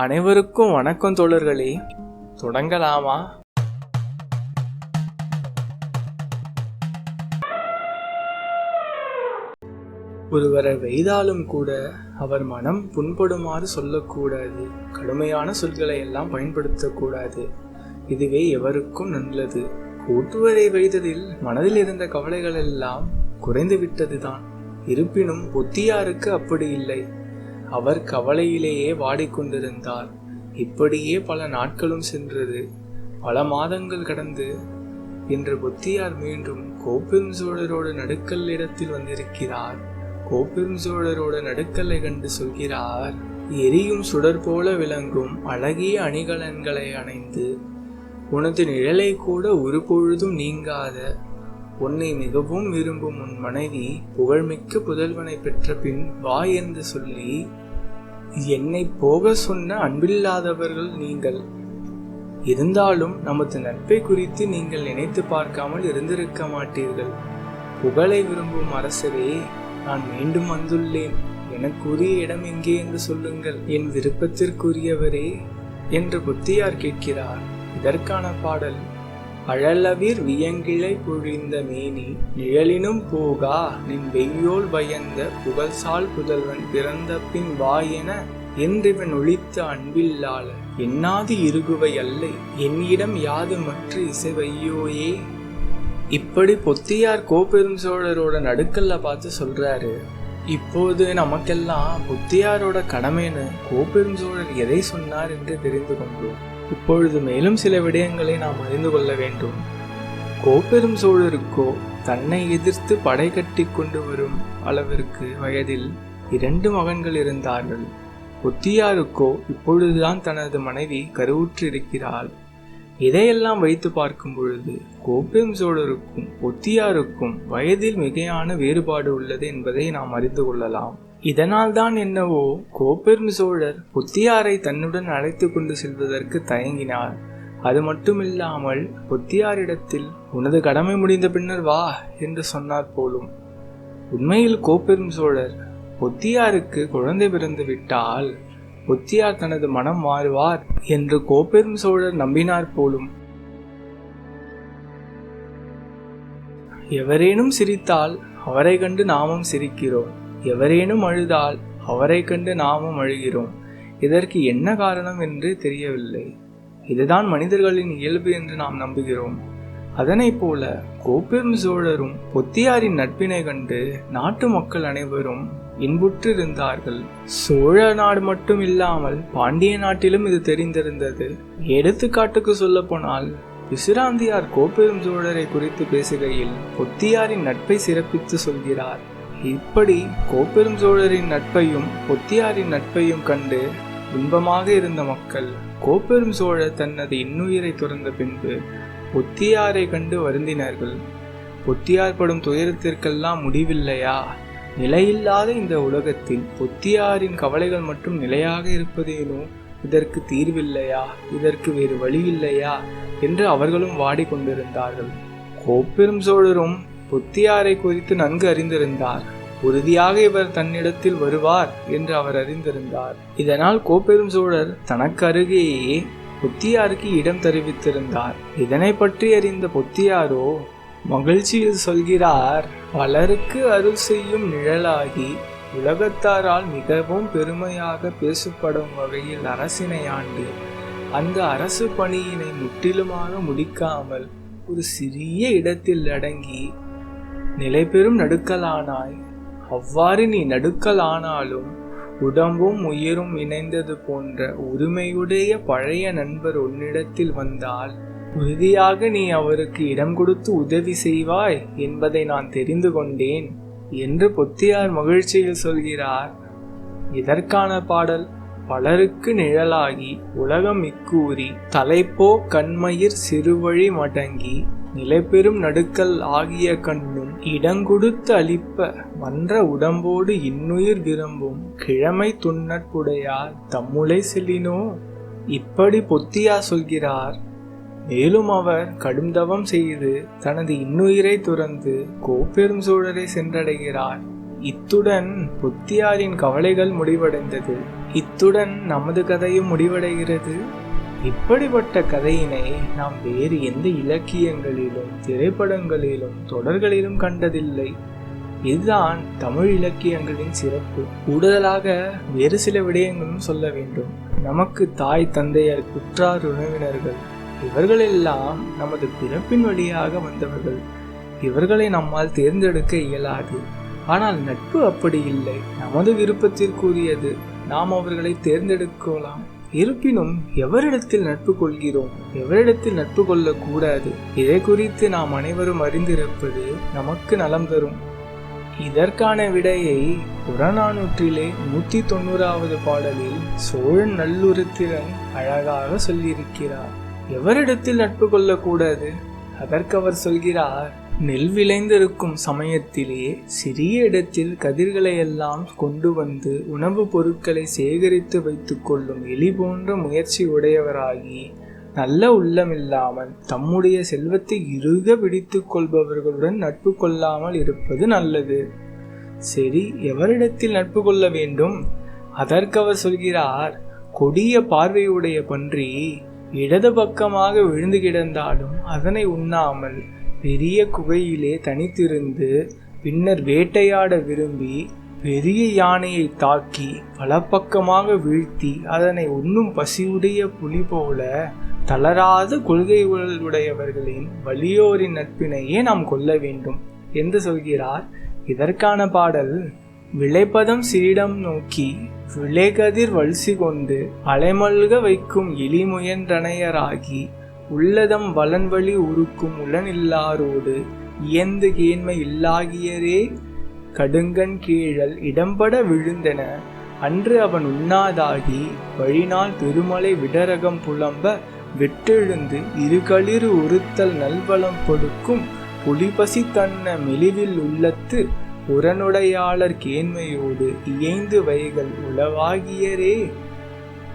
அனைவருக்கும் வணக்கம் தோழர்களே. தொடங்கலாமா? ஒருவரை வெய்தாலும் கூட அவர் மனம் புண்படுமாறு சொல்லக்கூடாது. கடுமையான சொற்களை எல்லாம் பயன்படுத்தக்கூடாது. இதுவே எவருக்கும் நல்லது. கூட்டுவரை வைத்ததில் மனதில் இருந்த கவலைகள் எல்லாம் குறைந்து விட்டதுதான் இருப்பினும் புத்தியாருக்கு அப்படி இல்லை. அவர் கவலையிலேயே வாடிக்கொண்டிருந்தார். இப்படியே பல நாட்களும் சென்றது. பல மாதங்கள் கடந்து இன்று புத்தியார் மீண்டும் கோப்பெரும் சோழரோட நடுக்கல் இடத்தில் வந்திருக்கிறார். கோப்பெரும் சோழரோட நடுக்கல்லை கண்டு சொல்கிறார் எரியும் சுடர் போல விளங்கும் அழகிய அணிகலன்களை அணைந்து உனது நிழலை கூட ஒரு பொழுதும் நீங்காத உன்னை மிகவும் விரும்பும் உன் மனைவி புகழ்மிக்க புதல்வனை பெற்ற பின் வா என்று சொல்லி என்னை போக சொன்ன அன்பில்லாதவர்கள் நீங்கள். இருந்தாலும் நமது நட்பை குறித்து நீங்கள் நினைத்து பார்க்காமல் இருந்திருக்க மாட்டீர்கள். புகழை விரும்பும் அரசரே நான் மீண்டும் வந்துள்ளேன். எனக்குரிய இடம் எங்கே என்று சொல்லுங்கள். என் விருப்பத்திற்குரியவரே என்று புத்தியார் கேட்கிறார். இதற்கான பாடல் அழலவிர் வியங்கிழை பொழிந்த மேனி நிழலினும் போகா நின் வெய்யோல் பயந்த புகழ்சால் புதல்வன் பிறந்த பின் வா என என்றிவன் ஒழித்த அன்பில்லால என்னாது இருகுவை அல்லை என்னிடம் யாது மற்ற இசைவையோயே? இப்படி பொத்தியார் கோப்பெரும் சோழரோட நடுக்கல்ல பார்த்து சொல்றாரு இப்போது நமக்கெல்லாம் பொத்தியாரோட கடமைன்னு கோப்பெரும் சோழர் எதை சொன்னார் என்று தெரிந்து கொண்டோம். இப்பொழுது மேலும் சில விடயங்களை நாம் அறிந்து கொள்ள வேண்டும். கோப்பெரும் சோழருக்கோ தன்னை எதிர்த்து படை கட்டி கொண்டு வரும் அளவிற்கு வயதில் இரண்டு மகன்கள் இருந்தார்கள். பொத்தியாருக்கோ இப்பொழுதுதான் தனது மனைவி கருவுற்று இருக்கிறாள். இதையெல்லாம் வைத்து பார்க்கும் பொழுது கோப்பெரும் சோழருக்கும் பொத்தியாருக்கும் வயதில் மிகையான வேறுபாடு உள்ளது என்பதை நாம் அறிந்து கொள்ளலாம். இதனால் தான் என்னவோ கோப்பெரும் சோழர் புத்தியாரை தன்னுடன் அழைத்து கொண்டு செல்வதற்கு தயங்கினார். அது மட்டுமில்லாமல் பொத்தியாரிடத்தில் உனது கடமை முடிந்த பின்னர் வா என்று சொன்னார் போலும். உண்மையில் கோப்பெரும் சோழர் பொத்தியாருக்கு குழந்தை பிறந்து விட்டால் பொத்தியார் தனது மனம் மாறுவார் என்று கோப்பெரும் சோழர் நம்பினார் போலும். எவரேனும் சிரித்தால் அவரை கண்டு நாமும் சிரிக்கிறோம். எவரேனும் அழுதால் அவரை கண்டு நாமும் அழுகிறோம். இதற்கு என்ன காரணம் என்று தெரியவில்லை. இதுதான் மனிதர்களின் இயல்பு என்று நாம் நம்புகிறோம். அதனைப் போல கோப்பெரும் சோழரும் பொத்தியாரின் நட்பினை கண்டு நாட்டு மக்கள் அனைவரும் இன்புற்றிருந்தார்கள். சோழ நாடு மட்டும் இல்லாமல் பாண்டிய நாட்டிலும் இது தெரிந்திருந்தது. எடுத்துக்காட்டுக்கு சொல்ல போனால் விசிராந்தியார் கோப்பெரும் சோழரை குறித்து பேசுகையில் பொத்தியாரின் நட்பை சிறப்பித்து சொல்கிறார். இப்படி கோப்பெரும் சோழரின் நட்பையும் பொத்தியாரின் நட்பையும் கண்டு இன்பமாக இருந்த மக்கள் கோப்பெரும் சோழர் தனது இன்னுயிரை துறந்த பின்பு பொத்தியாரை கண்டு வருந்தினார்கள். பொத்தியார் படும் துயரத்திற்கெல்லாம் முடிவில்லையா? நிலையில்லாத இந்த உலகத்தில் பொத்தியாரின் கவலைகள் மட்டும் நிலையாக இருப்பதேனும் இதற்கு தீர்வில்லையா? இதற்கு வேறு வழி இல்லையா என்று அவர்களும் வாடிக்கொண்டிருந்தார்கள். கோப்பெரும் சோழரும் பொத்தியாரை குறித்து நன்கு அறிந்திருந்தார். உறுதியாக இவர் தன்னிடத்தில் வருவார் என்று அவர் அறிந்திருந்தார். இதனால் கோப்பெரும் சோழர் தனக்கு அருகேயே பொத்தியாருக்கு இடம் தெரிவித்திருந்தார். இதனை பற்றி அறிந்த பொத்தியாரோ மகிழ்ச்சியில் சொல்கிறார் பலருக்கு அருள் செய்யும் நிழலாகி உலகத்தாரால் மிகவும் பெருமையாக பேசப்படும் வகையில் அரசினை ஆண்டு அந்த அரசு பணியினை முற்றிலுமாக முடிக்காமல் ஒரு சிறிய இடத்தில் அடங்கி நிலை பெறும் நடுக்கலானாய். அவ்வாறு நீ நடுக்கலானாலும் உடம்பும் உயிரும் இணைந்தது போன்ற உரிமையுடைய பழைய நண்பர் உன்னிடத்தில் வந்தால் உறுதியாக நீ அவருக்கு இடம் கொடுத்து உதவி செய்வாய் என்பதை நான் தெரிந்து கொண்டேன் என்று பொத்தியார் மகிழ்ச்சியில் சொல்கிறார். இதற்கான பாடல் பலருக்கு நிழலாகி உலகம் இக்கூறி தலைப்போ கண்மயிர் சிறுவழி மடங்கி நிலைபெறும் நடுக்கல் ஆகிய கண்ணும் இடங்கொடுத்து அளிப்ப மன்ற உடம்போடு இன்னுயிர் விரும்பும் கிழமை துண்ணற்புடையார் தம்முளை செல்லினோ? இப்படி பொத்தியா சொல்கிறார். மேலும் அவர் கடும் தவம் செய்து தனது இன்னுயிரை துறந்து கோப்பெரும் சூழலை சென்றடைகிறார். இத்துடன் புத்தியாரின் கவலைகள் முடிவடைந்தது. இத்துடன் நமது கதையும் முடிவடைகிறது. இப்படிப்பட்ட கதையினை நாம் வேறு எந்த இலக்கியங்களிலும் திரைப்படங்களிலும் தொடர்களிலும் கண்டதில்லை. இதுதான் தமிழ் இலக்கியங்களின் சிறப்பு. கூடுதலாக வேறு சில விடயங்களும் சொல்ல வேண்டும். நமக்கு தாய் தந்தையர் குற்றார் உறவினர்கள் இவர்களெல்லாம் நமது பிறப்பின் வழியாக வந்தவர்கள். இவர்களை நம்மால் தேர்ந்தெடுக்க இயலாது. ஆனால் நட்பு அப்படி இல்லை. நமது விருப்பத்திற்குரியது. நாம் அவர்களை தேர்ந்தெடுக்கலாம். இருப்பினும் எவரிடத்தில் நட்பு கொள்கிறோம் எவரிடத்தில் நட்பு கொள்ளக்கூடாது? இதை குறித்து நாம் அனைவரும் அறிந்திருப்பது நமக்கு நலம் தரும். இதற்கான விடையை புறநானூற்றிலே நூற்றி தொண்ணூறாவது பாடலில் சோழன் நல்லுருத்திரன் அழகாக சொல்லியிருக்கிறார். எவரிடத்தில் நட்பு கொள்ளக்கூடாது? அதற்கு அவர் சொல்கிறார் நெல் விளைந்திருக்கும் சமயத்திலே சிறிய இடத்தில் கதிர்களை எல்லாம் கொண்டு வந்து உணவுப் பொருட்களை சேகரித்து வைத்துக் கொள்ளும் எலி போன்ற முயற்சி உடையவராகி நல்ல உள்ளமில்லாமல் தம்முடைய செல்வத்தை இறுக பிடித்துக் கொள்பவர்களுடன் நட்பு கொள்ளாமல் இருப்பது நல்லது. சரி எவரிடத்தில் நட்பு கொள்ள வேண்டும்? அதற்கவர் சொல்கிறார் கொடிய பார்வையுடைய பன்றி இடது பக்கமாக விழுந்து கிடந்தாலும் அதனை உண்ணாமல் பெரிய குகையிலே தனித்திருந்து பின்னர் வேட்டையாட விரும்பி பெரிய யானையை தாக்கி பலப்பக்கமாக வீழ்த்தி அதனை உண்ணும் பசியுடைய புலி போல தளராத கொள்கை உடையவர்களின் வலியோரின் நட்பினையே நாம் கொள்ள வேண்டும். என்று சொல்கிறார். இதற்கான பாடல் விளைப்பதம் சீடம் நோக்கி விளைகதிர் வல்சி கொண்டு அலைமல்க வைக்கும் எளிமுயன்றனையராகி உள்ளதம் வலன்வழி உருக்கும் உளனில்லாரோடு இயந்து கேண்மை இல்லாகியரே கடுங்கன் கீழல் இடம்பட விழுந்தன. அன்று அவன் உண்ணாதாகி வழிநாள் பெருமலை விடரகம் புலம்ப வெட்டெழுந்து இருகளிறு உறுத்தல் நல்வளம் கொடுக்கும் புலிபசி தன்ன மெலிவில் உள்ளத்து உரனுடையாளர் கேண்மையோடு இயைந்து வைகள் உளவாகியரே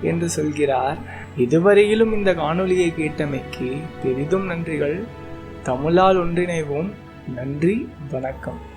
என்று சொல்கிறார். இதுவரையிலும் இந்த காணொலியை கேட்டமைக்கு பெரிதும் நன்றிகள். தமிழால் ஒன்றிணைவோம். நன்றி வணக்கம்.